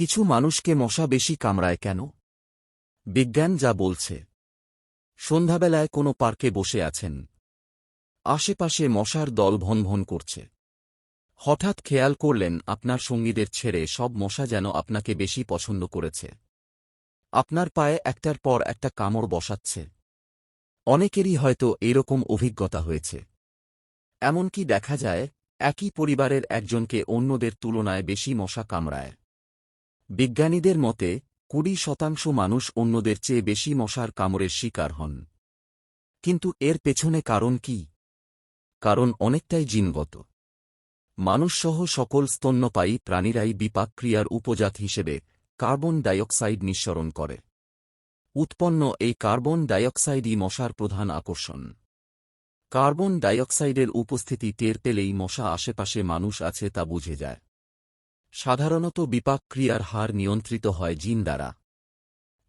কিছু মানুষকে মশা বেশি কামড়ায় কেন? বিজ্ঞান যা বলছে। সন্ধ্যাবেলায় কোনো পার্কে বসে আছেন। আশেপাশে মশার দল ভনভন করছে। হঠাৎ খেয়াল করলেন, আপনার সঙ্গীদের ছেড়ে সব মশা যেন আপনাকে বেশি পছন্দ করেছে। আপনার পায়ে একটার পর একটা কামড় বসাচ্ছে। অনেকেরই হয়তো এরকম অভিজ্ঞতা হয়েছে। এমনকি দেখা যায়, একই পরিবারের একজনকে অন্যদের তুলনায় বেশি মশা কামড়ায়। বিজ্ঞানীদের মতে, কুড়ি শতাংশ মানুষ অন্যদের চেয়ে বেশি মশার কামড়ের শিকার হন। কিন্তু এর পেছনে কারণ কি? কারণ অনেকটাই জিনগত। মানুষসহ সকল স্তন্যপায়ী প্রাণীরাই বিপাক ক্রিয়ার উপজাত হিসেবে কার্বন ডাইঅক্সাইড নিঃসরণ করে। উৎপন্ন এই কার্বন ডাইঅক্সাইডই মশার প্রধান আকর্ষণ। কার্বন ডাইঅক্সাইডের উপস্থিতি টের পেলেই মশা আশেপাশে মানুষ আছে তা বুঝে যায়। সাধারণত বিপাক ক্রিয়ার হার নিয়ন্ত্রিত হয় জিন দ্বারা।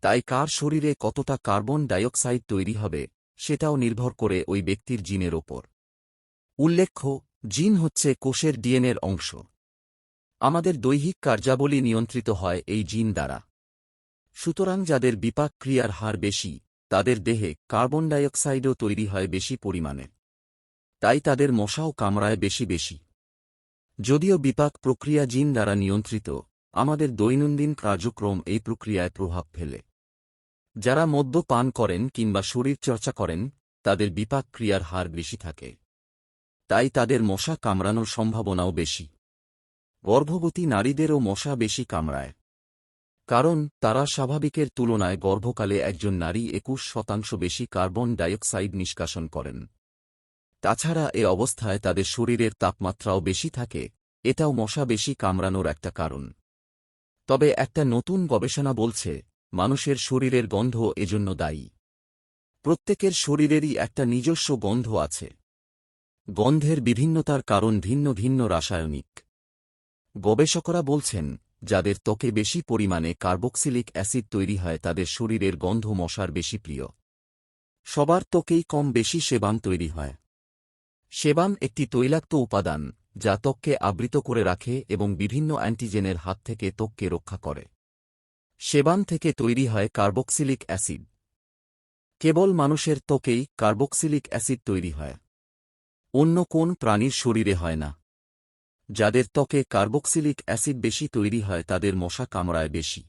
তাই কার শরীরে কতটা কার্বন ডাইঅক্সাইড তৈরি হবে, সেটাও নির্ভর করে ওই ব্যক্তির জিনের ওপর। উল্লেখ্য, জিন হচ্ছে কোষের ডিএনএর অংশ। আমাদের দৈহিক কার্যাবলী নিয়ন্ত্রিত হয় এই জিন দ্বারা। সুতরাং যাদের বিপাক ক্রিয়ার হার বেশি, তাদের দেহে কার্বন ডাইঅক্সাইডও তৈরি হয় বেশি পরিমাণে। তাই তাদের মশাও কামড়ায় বেশি বেশি। যদিও বিপাক প্রক্রিয়া জিন দ্বারা নিয়ন্ত্রিত, আমাদের দৈনন্দিন কার্যক্রম এই প্রক্রিয়ায় প্রভাব ফেলে। যারা মদ্য পান করেন কিংবা শরীরচর্চা করেন, তাদের বিপাক ক্রিয়ার হার বেশি থাকে। তাই তাদের মশা কামড়ানোর সম্ভাবনাও বেশি। গর্ভবতী নারীদেরও মশা বেশি কামড়ায়। কারণ তারা স্বাভাবিকের তুলনায় গর্ভকালে একজন নারী একুশ শতাংশ বেশি কার্বন ডাইঅক্সাইড নিষ্কাশন করেন। তাছাড়া এ অবস্থায় তাদের শরীরের তাপমাত্রাও বেশি থাকে। এটাও মশা বেশি কামড়ানোর একটা কারণ। তবে একটা নতুন গবেষণা বলছে, মানুষের শরীরের গন্ধ এজন্য দায়ী। প্রত্যেকের শরীরেরই একটা নিজস্ব গন্ধ আছে। গন্ধের বিভিন্নতার কারণ ভিন্ন ভিন্ন রাসায়নিক। গবেষকরা বলছেন, যাদের ত্বকে বেশি পরিমাণে কার্বক্সিলিক অ্যাসিড তৈরি হয়, তাদের শরীরের গন্ধ মশার বেশি প্রিয়। সবার ত্বকেই কম বেশি সেবাম তৈরি হয়। সেবাম একটি তৈলাক্ত উপাদান, যা ত্বককে আবৃত করে রাখে এবং বিভিন্ন অ্যান্টিজেনের হাত থেকে ত্বককে রক্ষা করে। সেবাম থেকে তৈরি হয় কার্বক্সিলিক অ্যাসিড। কেবল মানুষের ত্বকেই কার্বক্সিলিক অ্যাসিড তৈরি হয়। অন্য কোন প্রাণীর শরীরে হয় না। যাদের ত্বকে কার্বক্সিলিক অ্যাসিড বেশি তৈরি হয়, তাদের মশা কামড়ায় বেশি।